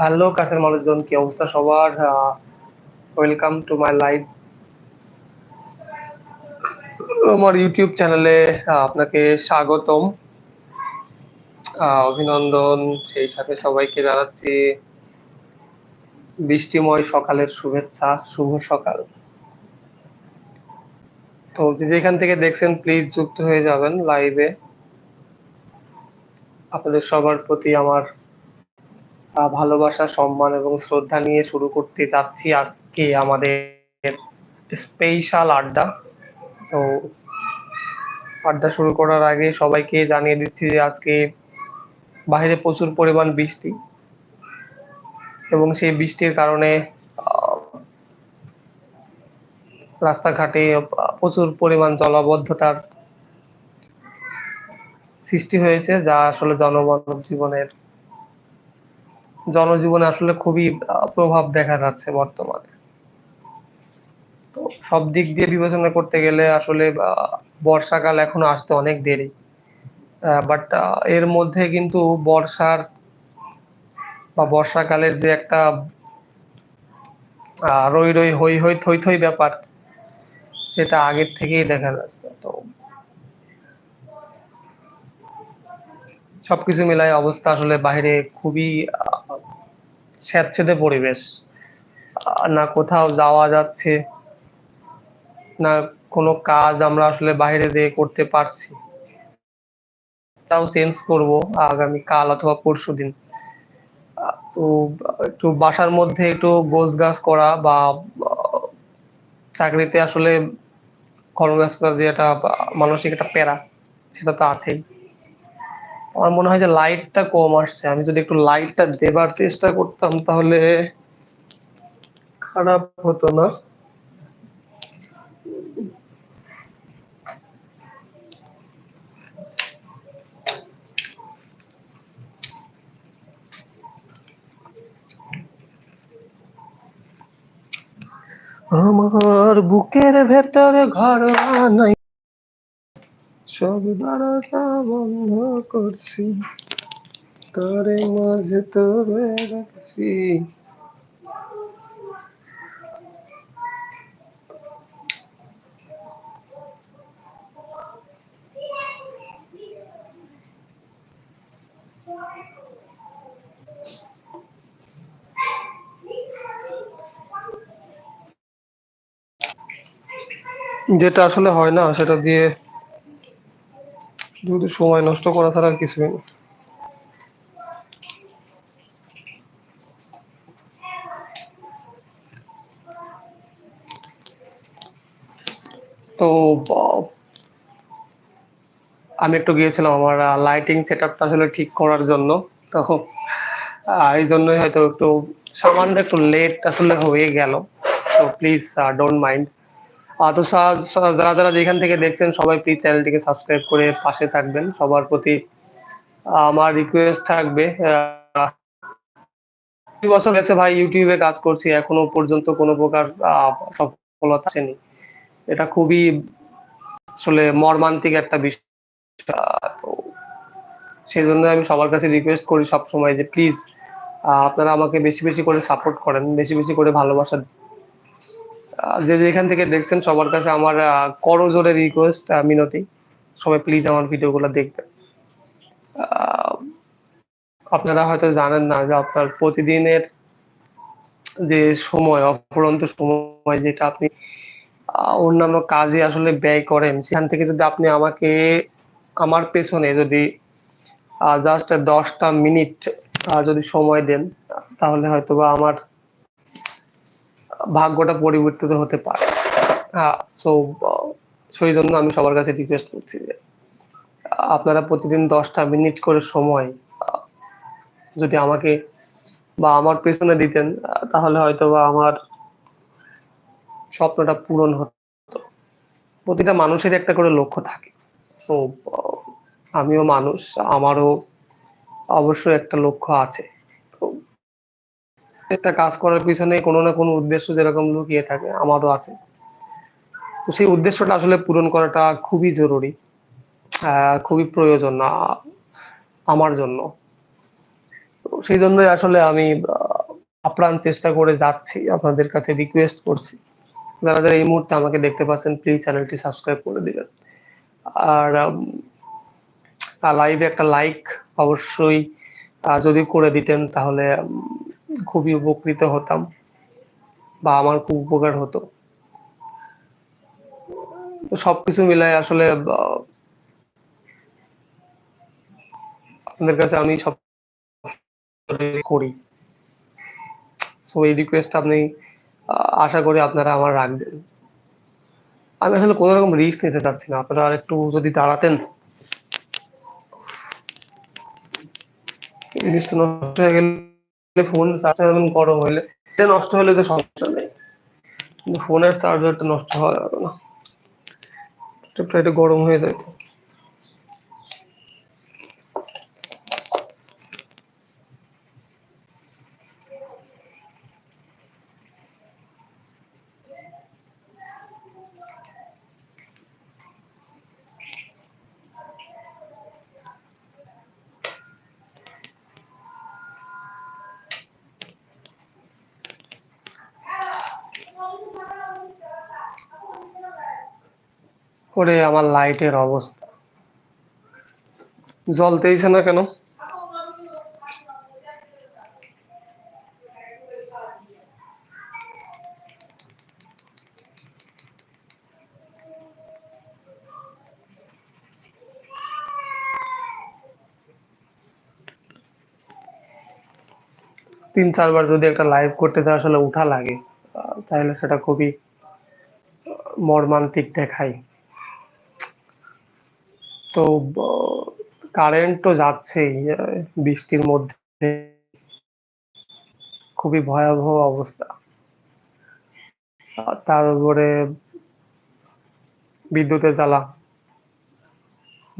Hello কাছের মানুষজন, কি অবস্থা সবার? ওয়েলকাম টু মাই লাইভ আমার ইউটিউব চ্যানেলে আপনাকে স্বাগতম। অভিনন্দন। সেই সাথে সবাইকে জানাচ্ছি বৃষ্টিময় সকালের শুভেচ্ছা, শুভ সকাল। তো যেখান থেকে দেখছেন প্লিজ যুক্ত হয়ে যাবেন লাইভে আপনাদের সবার প্রতি আমার ভালোবাসা, সম্মান এবং শ্রদ্ধা নিয়ে শুরু করতে যাচ্ছি আজকে আমাদের স্পেশাল আড্ডা। তো আড্ডা শুরু করার আগে সবাইকে জানিয়ে দিচ্ছি যে আজকে বাইরে প্রচুর পরিমাণ বৃষ্টি এবং সেই বৃষ্টির কারণে রাস্তাঘাটে প্রচুর পরিমাণ জলাবদ্ধতার সৃষ্টি হয়েছে, যা আসলে জনমানব জীবনের জনজীবনে আসলে খুবই প্রভাব দেখা যাচ্ছে বর্তমানে। তো সব দিক দিয়ে বিবেচনা করতে গেলে আসলে বর্ষাকাল এখনও আসতে অনেক দেরি। বাট এর মধ্যে কিন্তু বর্ষার বা বর্ষাকালের যে একটা রই রই হই হই থই থই ব্যাপার, সেটা আগের থেকেই দেখা যাচ্ছে। তো সবকিছু মিলাই অবস্থা আসলে বাইরে খুবই, স্যাঁতসেঁতে পরিবেশ। না কোথাও যাওয়া যাচ্ছে, না কোনো কাজ আমরা আসলে বাইরে দিয়ে করতে পারছি। তাও চেঞ্জ করব আগামী কাল অথবা পরশু দিন। তো একটু বাসার মধ্যে একটু গোছ গাছ করা বা, চাকরিতে আসলে কর্মব্যস্ততা যে একটা মানসিক একটা প্যারা, সেটা তো আছেই। আমার মনে হয় যে লাইটটা কম আসছে। আমি যদি একটু লাইটটা দেবার চেষ্টা করতাম, তাহলে খারাপ হতো না। আমার বুকের ভেতরে ঘর নাই। সব দরজা বন্ধ করছি। তোরে মাঝে তোরে রাখছি। যেটা আসলে হয় না সেটা দিয়ে শুধু সময় নষ্ট করা ছাড়া আর কিছুই না। তো আমি একটু গিয়েছিলাম আমার লাইটিং সেট আপটা আসলে ঠিক করার জন্য। তো এই জন্যই হয়তো একটু সামান্য একটু লেট আসলে হয়ে গেল। তো প্লিজ ডোন্ট মাইন্ড তো যারা যারা যেখান থেকে দেখছেন, সবাই প্লিজ চ্যানেলটিকে সাবস্ক্রাইব করে পাশে থাকবেন। সবার প্রতি আমার রিকোয়েস্ট থাকবে বছর গেছে ভাই ইউটিউবে কাজ করছি, এখনও পর্যন্ত কোনো প্রকার সফলতা আসেনি। এটা খুবই আসলে মর্মান্তিক একটা বিষয়। তো সেই জন্য আমি সবার কাছে রিকোয়েস্ট করি সব সময় যে প্লিজ আপনারা আমাকে বেশি বেশি করে সাপোর্ট করেন, বেশি বেশি করে ভালোবাসা যে যেখান থেকে দেখছেন, সবার কাছে আমার করজোরে রিকোয়েস্ট মিনতি। সবাই প্লিজ আমার ভিডিওগুলো দেখবেন আপনারা হয়তো জানেন না যে আপনার প্রতিদিনের যে সময়, অফুরন্ত সময় যেটা আপনি অন্যান্য কাজে আসলে ব্যয় করেন, সেখান থেকে যদি আপনি আমাকে, আমার পেছনে যদি জাস্ট দশটা মিনিট যদি সময় দেন, তাহলে হয়তো বা আমার ভাগ্যটা পরিবর্তিত হতে পারে। সো সেই জন্য আমি সবার কাছে রিকোয়েস্ট করছি যে, আপনারা প্রতিদিন দশটা মিনিট করে সময় যদি আমাকে বা আমার পেছনে দিতেন তাহলে হয়তো বা আমার স্বপ্নটা পূরণ হতো। প্রতিটা মানুষের একটা করে লক্ষ্য থাকে। সো আমিও মানুষ, আমারও অবশ্যই একটা লক্ষ্য আছে। তো একটা কাজ করার পিছনে কোনো না কোনো উদ্দেশ্য যেরকম লুকিয়ে থাকে, আমারও আছে। তো সেই উদ্দেশ্যটা আসলে পূরণ করাটা খুবই জরুরি খুবই প্রয়োজন আমার জন্য। সেই জন্যই আসলে আমি আপ্রাণ চেষ্টা করে যাচ্ছি, আপনাদের কাছে রিকোয়েস্ট করছি। যারা যারা এই মুহূর্তে আমাকে দেখতে পাচ্ছেন প্লিজ চ্যানেলটি সাবস্ক্রাইব করে দিবেন। আর লাইভে একটা লাইক অবশ্যই যদি করে দিতেন তাহলে খুবই উপকৃত হতাম বা আমার খুব উপকার হতো। সবকিছু মিলাই আসলে আপনাদের কাছে আমি সব করি। সো এই রিকোয়েস্ট আপনি আশা করি আপনারা আমার রাখবেন। আমি আসলে কোনো রকম রিস্ক নিতে চাচ্ছি না। আপনারা আর একটু যদি দাঁড়াতেন। জিনিসটা নষ্ট হয়ে গেলে ফোন চার্জার গরম হলে এটা নষ্ট হলে তো সমস্যা নেই। কিন্তু ফোনের চার্জারটা নষ্ট হওয়া যাবে না। এটা গরম হয়ে যায় করে আমার লাইটের অবস্থা। জ্বলতেইছে না কেন? তিন চারবার যদি একটা লাইভ করতে চাই আসলে উঠা লাগে। তাহলে সেটা খুবই মর্মান্তিক দেখায়। তো কারেন্ট তো যাচ্ছেই বৃষ্টির মধ্যে। খুবই ভয়াবহ অবস্থা। তার উপরে বিদ্যুতের জ্বালা,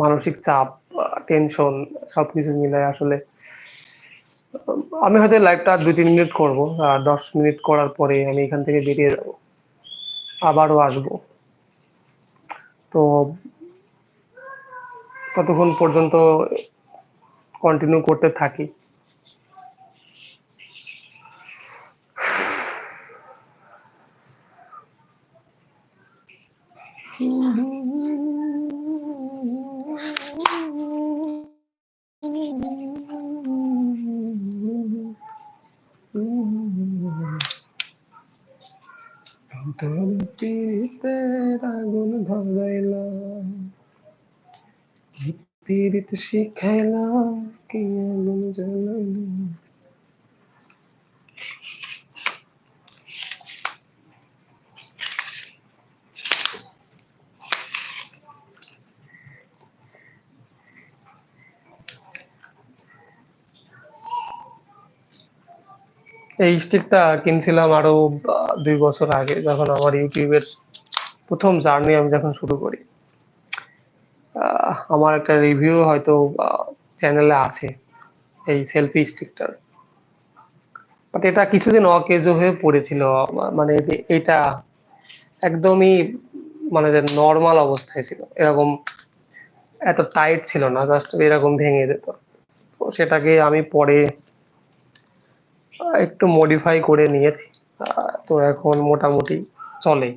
মানসিক চাপ টেনশন সবকিছু মিলে আসলে, আমি হয়তো লাইভটা দুই তিন মিনিট করব, আর দশ মিনিট করার পরে আমি এখান থেকে বেরিয়ে যাব। আবারও আসব। তো ততক্ষণ পর্যন্ত কন্টিনিউ করতে থাকি? ধরতিতে আগুন ধরাইলাম কি পীড়িত শিখাইলাম কি আগুন জ্বালাইলাম এই স্টিকটা কিনছিলাম আরও দুই বছর আগে, যখন আমার ইউটিউবের প্রথম জার্নি আমি যখন শুরু করি। আমার একটা রিভিউ হয়তো চ্যানেলে আছে, এই সেলফি স্টিকটার বাট এটা কিছুদিন অকেজো হয়ে পড়েছিল মানে এটা একদমই মানে যে নর্মাল অবস্থায় ছিল। এরকম এত টাইট ছিল না জাস্ট এরকম ভেঙে যেত। তো সেটাকে আমি পরে একটু মডিফাই করে নিয়েছি। তো এখন মোটামুটি চলে।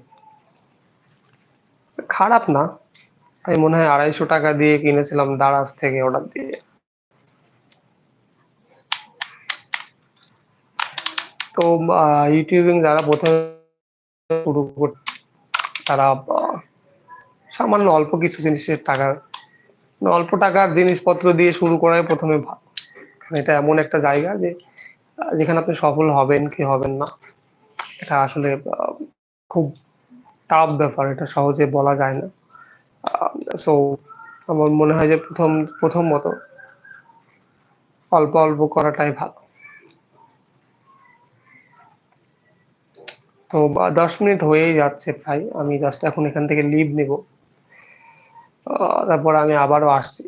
খারাপ না। আমি মনে হয় আড়াইশো টাকা দিয়ে কিনেছিলাম দারাজ থেকে অর্ডার দিয়ে। তো ইউটিউবিং যারা প্রথমে শুরু তারা সামান্য অল্প কিছু জিনিসের টাকার অল্প টাকার জিনিসপত্র দিয়ে শুরু করাই প্রথমে কারণ এটা এমন একটা জায়গা যে, যেখানে আপনি সফল হবেন কি হবেন না। এটা আসলে খুব টাফ ব্যাপার, এটা সহজে বলা যায় না। সো আমার মনে হয় যে প্রথম প্রথম মতো অল্প অল্প করাটাই ভালো। তো দশ মিনিট হয়েই যাচ্ছে প্রায়। আমি জাস্ট এখন এখান থেকে লিভ নেব। তারপর আমি আবারও আসছি।